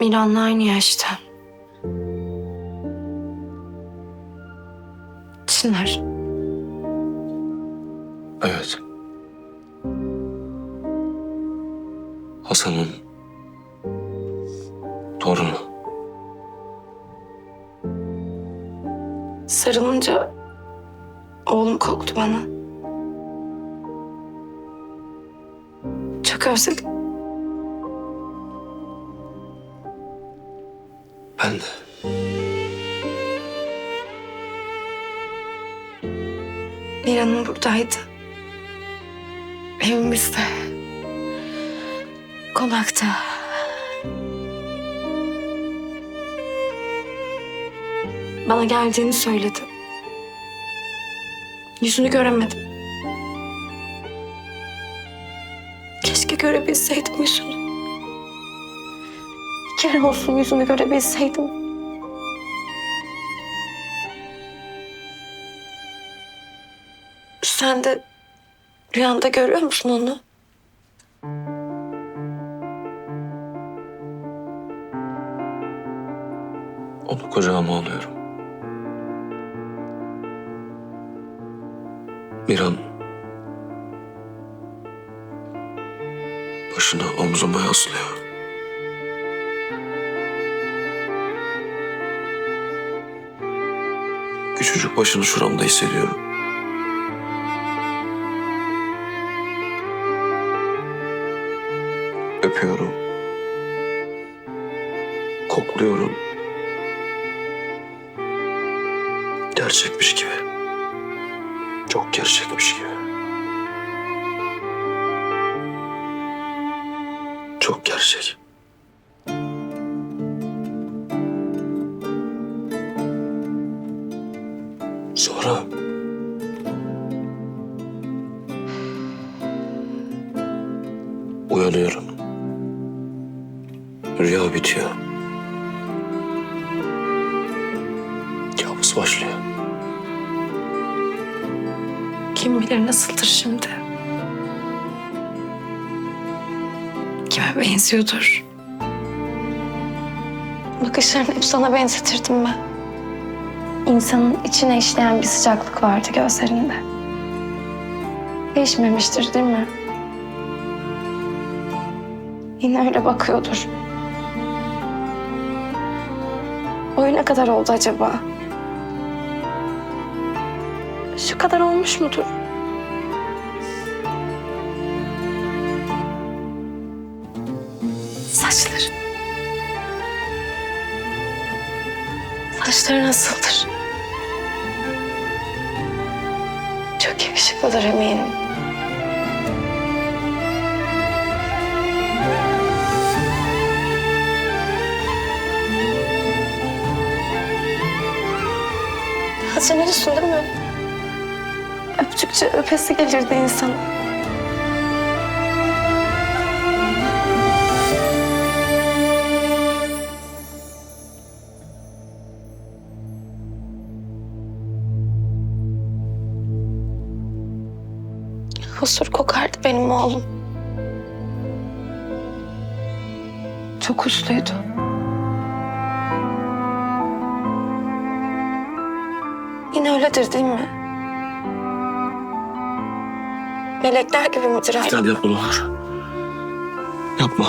Miran'la aynı yaşta. Çınar. Evet. Hasan'ın torunu. Sarılınca oğlum koktu bana. Çok özledim. Ben de. Miran'ın buradaydı. Evimizde. Konakta. Bana geldiğini söyledi. Yüzünü göremedim. Keşke görebilseydim yüzünü. Bir kere olsun yüzünü görebilseydim. Sen de rüyanda görüyor musun onu? Onu kucağıma alıyorum. Miran başını omzuma yaslıyor. Küçücük başını şuramda hissediyorum. Öpüyorum. Kokluyorum. Gerçekmiş gibi. Çok gerçekmiş gibi. Çok gerçek. Uyanıyorum. Rüya bitiyor. Kabus başlıyor. Kim bilir nasıldır şimdi. Kime benziyordur. Bakışlarını hep sana benzetirdim ben. İnsanın içine işleyen bir sıcaklık vardı gözlerinde. Değişmemiştir değil mi? Yine öyle bakıyordur. Boyu ne kadar oldu acaba? Şu kadar olmuş mudur? Saçları. Saçları nasıldır? Çok yakışıklıdır eminim. Hatırlıyorsun değil mi? Öptükçe öpesi gelirdi insan. Huzur kokardı benim oğlum. Çok usluydu. Yine öyledir değil mi? Melekler gibi midir hala? Hadi yapma olur. Yapma.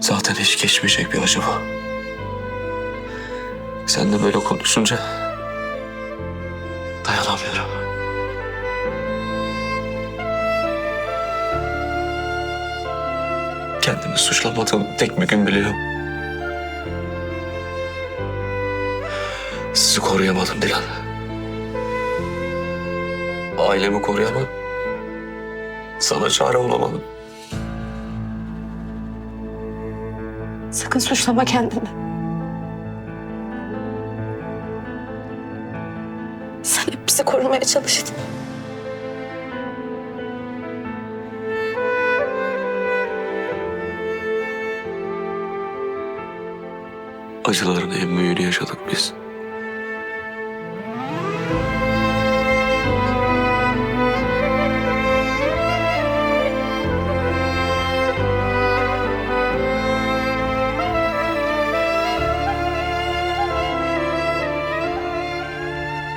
Zaten hiç geçmeyecek bir acaba. Sen de böyle konuşunca dayanamıyorum. Kendimi suçlamadığım tek bir gün biliyorum. Sizi koruyamadım Dilan. Ailemi koruyamadım. Sana çare olamadım. Sakın suçlama kendini. Sen hep bizi korumaya çalıştın. acıların en büyüğünü yaşadık biz.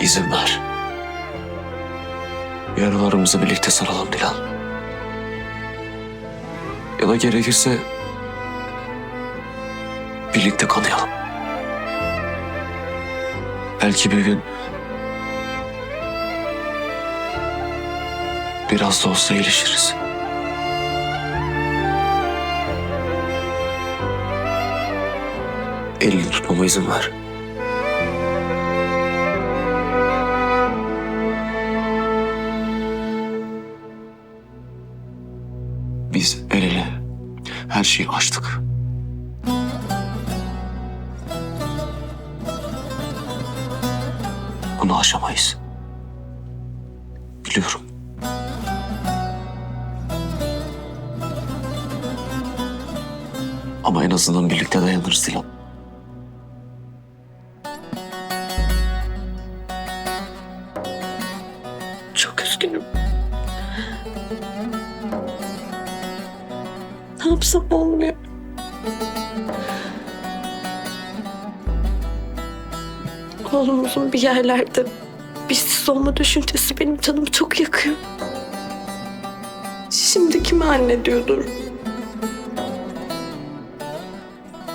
İzin ver. Yaralarımızı birlikte saralım Dilan. Ya da gerekirse birlikte kanayalım. Belki bir gün biraz da olsa iyileşiriz. Elini tutmama izin ver. Biz el ele her şeyi aştık. Bunu aşamayız. Biliyorum. Ama en azından birlikte dayanırız Dilan. Çok üzgünüm. Ne yapsam olmuyor. Oğlumuzun bir yerlerde bizsiz olma düşüncesi benim canımı çok yakıyor. Şimdi kime anne diyordur?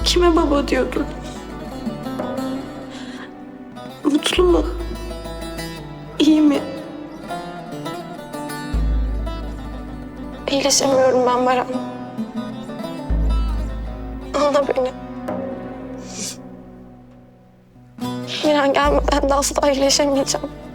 Kime baba diyordur? Mutlu mu? İyi mi? İyileşemiyorum ben Baran. Anla beni. Gelmeden de asla iyileşemeyeceğim.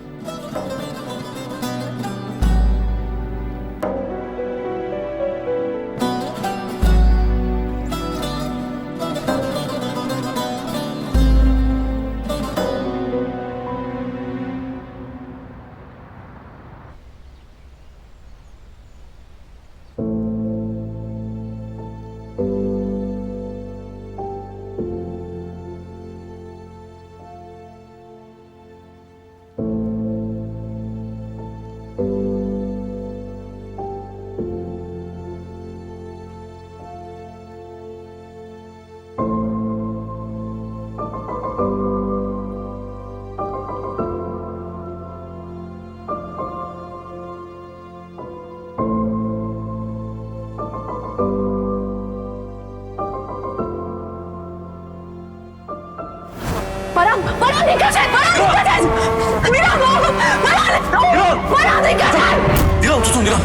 Baran, dikkat et! Baran dikkat et! Miran oğlum! Baran! Oğlum! Baran dikkat et! Dilan tutun Dilan.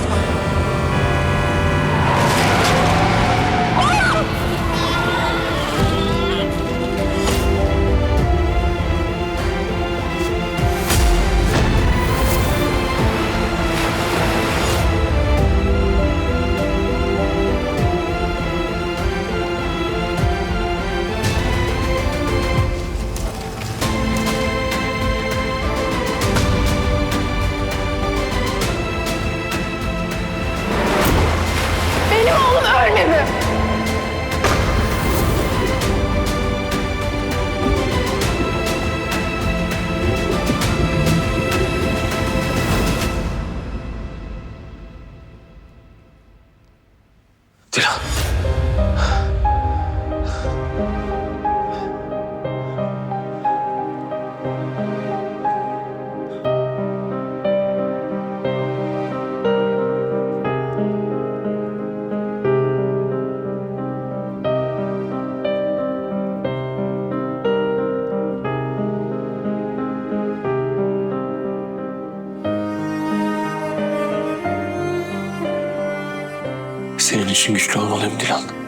Oğlum ölmedi. İçin güçlü olmalıyım Dilan.